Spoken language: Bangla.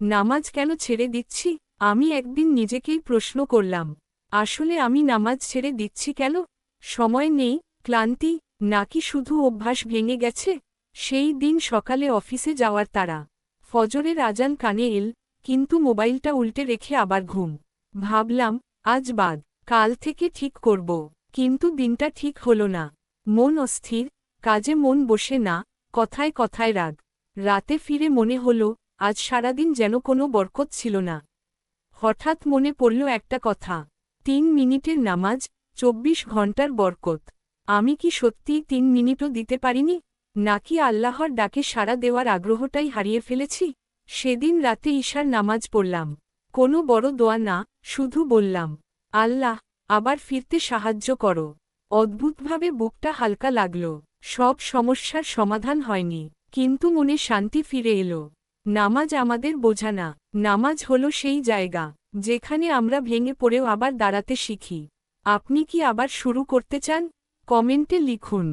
নামাজ কেন ছেড়ে দিচ্ছি? আমি একদিন নিজেকেই প্রশ্ন করলাম। আসলে আমি নামাজ ছেড়ে দিচ্ছি কেন? সময় নেই, ক্লান্তি, নাকি শুধু অভ্যাস ভেঙে গেছে? সেই দিন সকালে অফিসে যাওয়ার তারা ফজরের আজান কানে এল, কিন্তু মোবাইলটা উল্টে রেখে আবার ঘুম। ভাবলাম, আজ বাদ, কাল থেকে ঠিক করব। কিন্তু দিনটা ঠিক হল না। মন অস্থির, কাজে মন বসে না, কথায় কথায় রাগ। রাতে ফিরে মনে হল আজ সারাদিন যেন কোনো বরকত ছিল না। হঠাৎ মনে পড়ল একটা কথা, তিন মিনিটের নামাজ, চব্বিশ ঘণ্টার বরকত। আমি কি সত্যিই তিন মিনিটও দিতে পারিনি? নাকি আল্লাহর ডাকে সাড়া দেওয়ার আগ্রহটাই হারিয়ে ফেলেছি? সেদিন রাতে ঈশার নামাজ পড়লাম। কোনো বড় দোয়া না, শুধু বললাম, আল্লাহ, আবার ফিরতে সাহায্য করো। অদ্ভুতভাবে বুকটা হালকা লাগল। সব সমস্যার সমাধান হয়নি, কিন্তু মনে শান্তি ফিরে এলো। নামাজ আমাদের বোঝা না। নামাজ হলো সেই জায়গা, যেখানে আমরা ভেঙে পড়েও আবার দাঁড়াতে শিখি। আপনি কি আবার শুরু করতে চান? কমেন্টে লিখুন।